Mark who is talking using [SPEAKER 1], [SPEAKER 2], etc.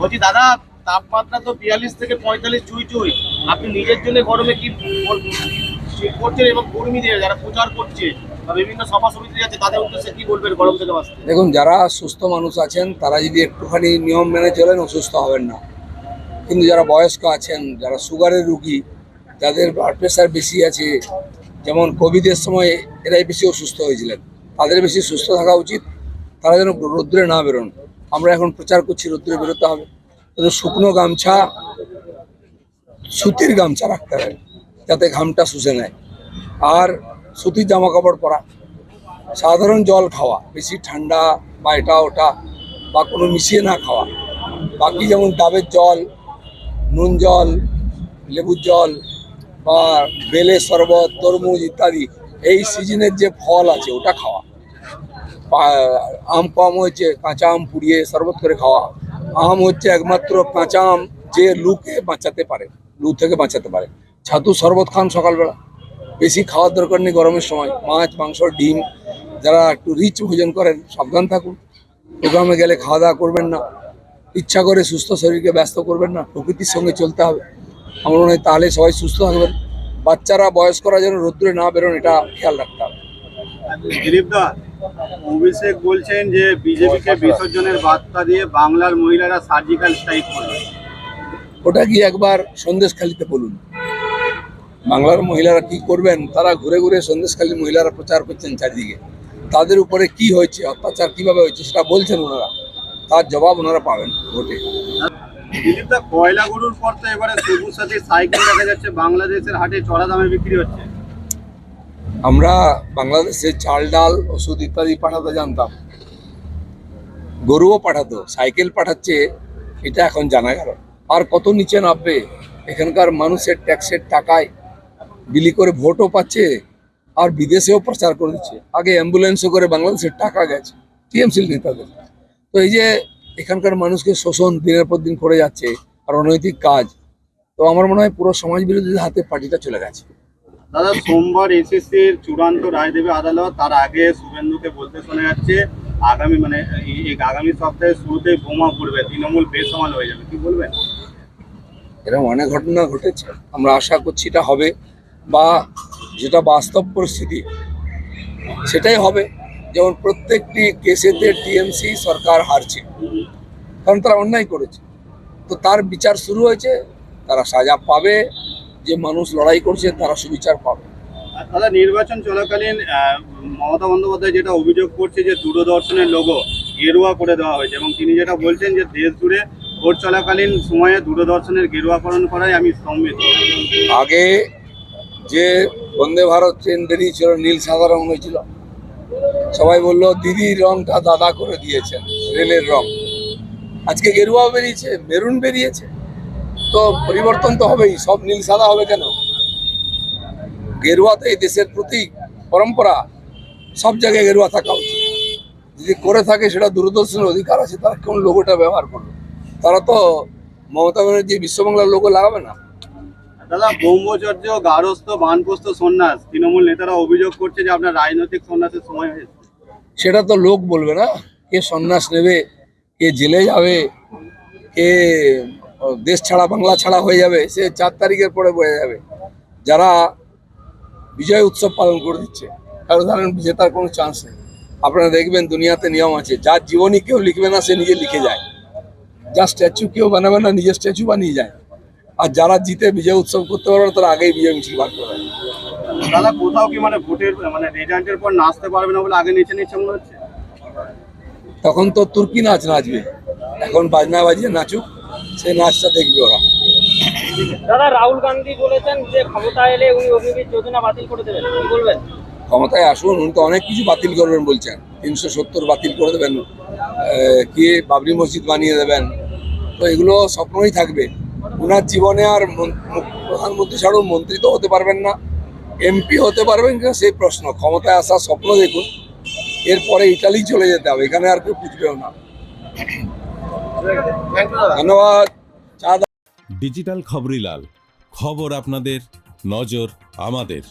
[SPEAKER 1] বলছি, দাদা, তাপমাত্রা তো বিয়াল্লিশ থেকে পঁয়তাল্লিশ চুই চুই আপনি নিজের জন্য গরমে কি করছেন এবং কর্মীদের যারা প্রচার করছে বিভিন্ন আছে তাদের বলবেন গরম থেকে
[SPEAKER 2] দেখুন, যারা সুস্থ মানুষ আছেন, তারা যদি একটুখানি নিয়ম মেনে চলেন, অসুস্থ হবেন না। কিন্তু যারা বয়স্ক আছেন, যারা সুগারের রুগী, যাদের ব্লাড প্রেশার বেশি আছে, যেমন কোভিডের সময় এরাই বেশি অসুস্থ হয়েছিলেন। তাদের বেশি সুস্থ থাকা উচিত। তারা যেন রৌদ্রে না বেরোন। আমরা এখন প্রচার করছি রৌদ্রে বেরোতে হবে। কিন্তু শুকনো গামছা, সুতির গামছা রাখতে হবে, যাতে ঘামটা শুষে নেয়। আর সুতির জামা কাপড় পরা, সাধারণ জল খাওয়া, বেশি ঠান্ডা বা এটা ওটা বা কোনো মিশিয়ে না খাওয়া। বাকি যেমন ডাবের জল, নুন জল, লেবুর জল বা বেলের শরবত, তরমুজ ইত্যাদি, এই সিজনের যে ফল আছে ওটা খাওয়া। আম পাম হয়েছে, কাঁচা আম পুড়িয়ে শরবত করে খাওয়া। আম হচ্ছে একমাত্র কাঁচা আম যে লুকে বাঁচাতে পারে, লু থেকে বাঁচাতে পারে। ছাতু শরবত খান সকালবেলা। বেশি খাওয়ার দরকার নেই গরমের সময়। মাছ, মাংস, ডিম, যারা একটু রিচ ভোজন করেন, সাবধান থাকুন। প্রোগ্রামে গেলে খাওয়া দাওয়া করবেন না। ইচ্ছা করে সুস্থ শরীরকে ব্যস্ত করবেন না। প্রকৃতির সঙ্গে চলতে হবে। আমার মনে হয় তাহলে সবাই সুস্থ থাকবেন। বাচ্চারা বয়স্করা যেন রোদ্রে না বেরোন, এটা খেয়াল রাখতে হবে।
[SPEAKER 3] অভিষেক বলছেন যে বিজেপিকে বিসর্জনের বার্তা দিয়ে বাংলার মহিলারা সার্জিক্যাল স্ট্রাইক করবে।
[SPEAKER 2] ওটা গিয়ে একবার সন্দেশখালিতে বলুন? বাংলার মহিলারা কি করবেন? তারা ঘুরে ঘুরে সন্দেশখালী মহিলারা প্রচার করছেন চারিদিকে। তাদের উপরে কি হয়েছে অত্যাচার কীভাবে হয়েছে সেটা বলছেন ওনারা। তার জবাব ওনারা পাবেন ভোটে।
[SPEAKER 3] কয়লা গরুর পর তো এবারে সবুজ সাথী সাইকেল দেখা যাচ্ছে বাংলাদেশের হাটে চড়া দামে বিক্রি হচ্ছে।
[SPEAKER 2] আমরা বাংলাদেশে চাল, ডাল, ওষুধ ইত্যাদি পাঠাতে জানতাম। গরুও পাঠাতো, সাইকেল পাঠাচ্ছে, এটা এখন জানা গেল। আর কত নিচে নামবে, এখানকার মানুষের ট্যাক্সের টাকায় বিলি করে ভোটও পাচ্ছে, আর বিদেশেও প্রচার করে দিচ্ছে। আগে অ্যাম্বুলেন্সও করে বাংলাদেশের টাকা গেছে টিএমসিল নেতাদের। তো এই যে এখানকার মানুষকে শোষণ দিনের পর দিন করে যাচ্ছে, আর অনৈতিক কাজ, তো আমার মনে হয় পুরো সমাজ বিরোধীদের হাতে পার্টিটা চলে গেছে।
[SPEAKER 3] দাদা, সোমবার এসএসসির চূড়ান্ত রায় দেবে আদালত, তার আগে শুভেন্দুকে বলতে শোনা যাচ্ছে, আগামী মানে আগামী সপ্তাহে শুরুতেই বোমা পড়বে, তৃণমূল বেসমাল হয়ে যাবে, কি বলবেন?
[SPEAKER 2] এরকম অনেক ঘটনা ঘটেছে, আমরা আশা করছি এটা হবে, বা যেটা বাস্তব পরিস্থিতি, সেটাই হবে, যেমন প্রত্যেকটি কেসেতে টিএমসি সরকার হারছে, কারণ তারা অন্যায় করেছে, তো তার বিচার শুরু হয়েছে, তারা সাজা পাবে যে মানুষ লড়াই করছে তারা সুবিচার পাবে।
[SPEAKER 3] দাদা নির্বাচন চলাকালীন মমতা বন্দ্যোপাধ্যায় যেটা অভিযোগ করছে যে দূরদর্শনের লোগো গেরুয়া করে দেওয়া হয়েছে এবং তিনি যেটা বলছেন যে দেশ জুড়ে ভোট চলাকালীন সময়ে দূরদর্শনের গেরুয়াকরণ করাই আমি স্তম্ভিত
[SPEAKER 2] আগে যে বন্দে ভারত ট্রেন বেরিয়েছিল নীল সাদা রং হয়েছিল সবাই বলল দিদির রংটা দাদা করে দিয়েছেন রেলের রং। আজকে গেরুয়া বেরিয়েছে মেরুন বেরিয়েছে। তো পরিবর্তন তো হবেই সব নীল সাদা হবে কেন? গেরুয়া তো এই দেশের প্রতীক পরম্পরা সব জায়গায় গেরুয়া থাকা উচিত। যদি করে থাকে সেটা দূরদর্শনের অধিকার আছে তারা কোন লোগোটা ব্যবহার করবে? তারা তো মমতা ব্যানার্জি বিশ্ববাংলার লোগো লাগাবে না।
[SPEAKER 3] দাদা ব্রহ্মচর্য গারস্থ বানপ্রস্থ সন্ন্যাস তৃণমূল নেতারা অভিযোগ করছে যে আপনার রাজনৈতিক সন্ন্যাসের সময় হয়েছে।
[SPEAKER 2] সেটা তো লোক বলবে না। কে সন্ন্যাস নেবে কে জেলে যাবে কে দেশ ছাড়া বাংলা ছাড়া হয়ে যাবে সে চার তারিখের পরে বোঝা যাবে। যারা বিজয় উৎসব পালন করে দিচ্ছে কারও ধরেন জেতার কোনো চান্স নেই। আপনারা দেখবেন দুনিয়াতে নিয়ম আছে যার জীবনী কেউ লিখবে না সে নিজে লিখে যায়। যা স্ট্যাচু কেউ বানাবে না নিজের স্ট্যাচু বানিয়ে যায়। আর যারা জিতে বিজয় উৎসব করতে পারবে না, তারা আগেই বিজয় মিছিল বার করে
[SPEAKER 3] দাদা কোথাও কি মানে ভোটের মানে রেজাল্টের পর নাচতে পারবে না বলে আগে নিচে নিচে মনে হচ্ছে?
[SPEAKER 2] তখন তো তুর্কি নাচ নাচবে। এখন বাজনা বাজিয়ে নাচুক। সেই নাচটা দেখবে ওরা।
[SPEAKER 4] দাদা রাহুল গান্ধী বলেছেন যে ক্ষমতা এলে উনি অগ্নিবীর যোজনা বাতিল করে দেবেন। কি বলবেন?
[SPEAKER 2] ক্ষমতায় আসুন উনি তো অনেক কিছু বাতিল করবেন বলছেন। তিনশো সত্তর বাতিল করে দেবেন। কি বাবরি মসজিদ বানিয়ে দেবেন? তো এগুলো স্বপ্নই থাকবে। ওনার জীবনে আর প্রধানমন্ত্রী ছাড়াও মন্ত্রী তো হতে পারবেন না। এমপি হতে পারবেন কিনা সেই প্রশ্ন। ক্ষমতায় আসার স্বপ্ন দেখুন। এরপরে ইটালি চলে যেতে হবে। এখানে আর কেউ পুজবেও না। ধন্যবাদ।
[SPEAKER 5] ডিজিটাল খবরিলাল খবর আপনাদের নজর আমাদের।